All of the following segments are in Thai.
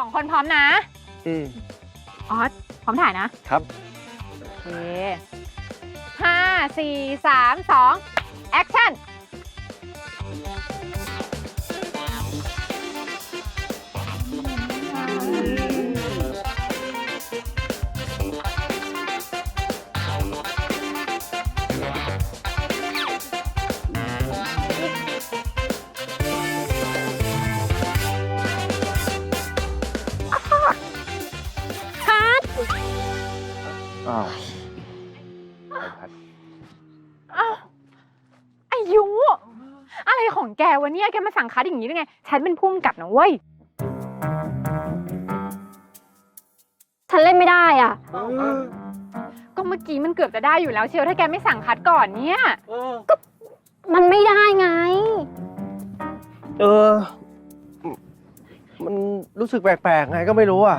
สองคนพร้อมนะ อืมออสพร้อมถ่ายนะครับ โอเคห้าสี่สามสองแอคชั่น อ้าวไปพัดอ้าวอายุ อะไรของแกวะเนี่ยแกมาสั่งคัดอย่างนี้ได้ไง ฉันเป็นพุ่มกับนะเว้ย ฉันเล่นไม่ได้อะก็เมื่อกี้มันเกือบจะได้อยู่แล้วเชียวถ้าแกไม่สั่งคัดก่อนเนี่ยมันไม่ได้ไง เออ มันรู้สึกแปลกๆไงก็ไม่รู้อะ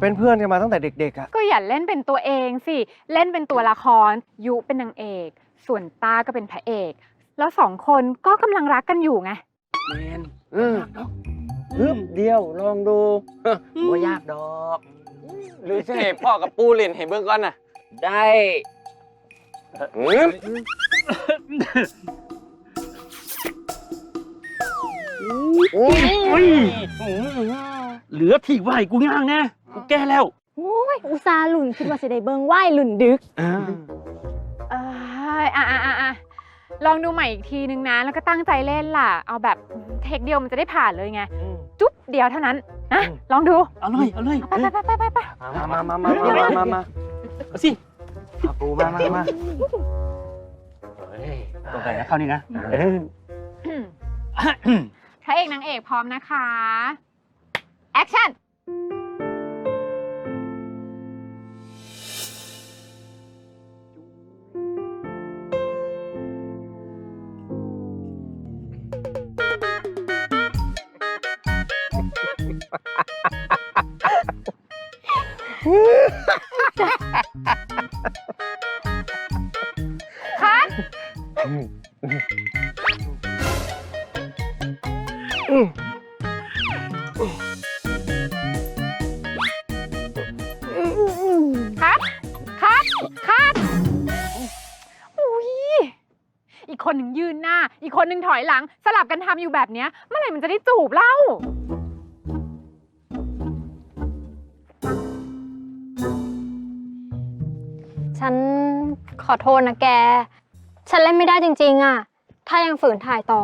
เป็นเพื่อนกันมาตั้งแต่เด็กๆอะก็อย่าเล่นเป็นตัวเองสิ เล่นเป็นตัวละคร ยุเป็นนางเอก ส่วนตาก็เป็นพระเอก แล้วสองคนก็กำลังรักกันอยู่ไง แมนอืมฮึบเดียวลองดูว่ายากดอกหรือจะให้พ่อกับปูเล่นให้เบิ่งก่อนน่ะ ได้อืมเหลือที่ไหวกูย่างแน่ กูแก้แล้วโอ้ยอุตส่าห์หลุ่นคิดว่าสิได้เบิงไหวหลุ่นดึกอ่าเอ้ยอะอะอะอะลองดูใหม่อีกทีนึงนะ แล้วก็ตั้งใจเล่นล่ะ เอาแบบเทคเดียวมันจะได้ผ่านเลยไง จุ๊บเดียวเท่านั้นนะลองดู เอาเลยเอาเลยไปไปไปไปไปไปมามามามามามามาเอาสิเอาปูมามามาเฮ้ยตรงไหนนะเข้านี่นะเออพระเอกนางเอกพร้อมนะคะ แอคชั่น คัดคัดคัดคัดอุ้ย อีกคนหนึ่งยืนหน้า อีกคนหนึ่งถอยหลัง สลับกันทำอยู่แบบเนี้ย เมื่อไหร่มันจะได้จูบเล่า อโทษนะแก ฉันเล่นไม่ได้จริงๆอะถ้ายังฝืนถ่ายต่อ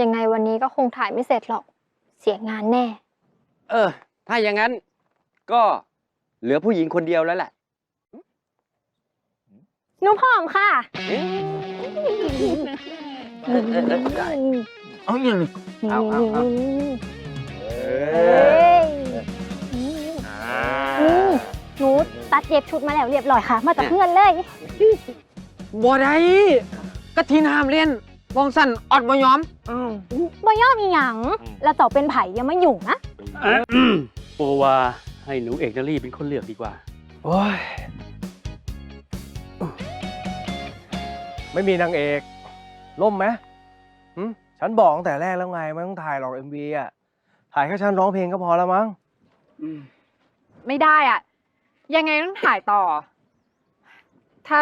ยังไงวันนี้ก็คงถ่ายไม่เสร็จหรอก เสียงานแน่ เออ ถ้าอย่างนั้นก็เหลือผู้หญิงคนเดียวแล้วแหละหนูพร้อมค่ะ เอาอย่างนี้ เอาเอาเอาเฮ้ย หนูตัดเย็บชุดมาแล้วเรียบร้อยค่ะ มาจากเพื่อนเลย บ่ได้ก็ทีนห้ามเล่นวองสันอดบ่ยอมบ่ย่อมอีหยัง แล้วต่อเป็นไผ่ยังไม่หยุ่งนะโอวาให้หนูเอกนารีเป็นคนเลือกดีกว่า โอ้ย ไม่มีนางเอก ล่มไหมหึฉันบอกตั้งแต่แรกแล้วไง ไม่ต้องถ่ายหรอกเอ็มวีอะ ถ่ายแค่ฉันร้องเพลงก็พอแล้วมั้งไม่ได้อะ ยังไงต้องถ่ายต่อ ถ้า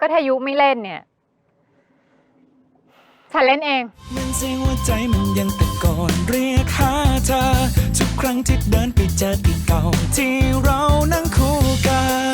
ก็ถ้ายุไม่เล่นเนี่ย ฉันเล่นเอง มันเสียงหัวใจมันยังตะโกนเรียกหาเธอ ทุกครั้งที่เดินไปเจอที่เก่าที่เรานั่งคู่กัน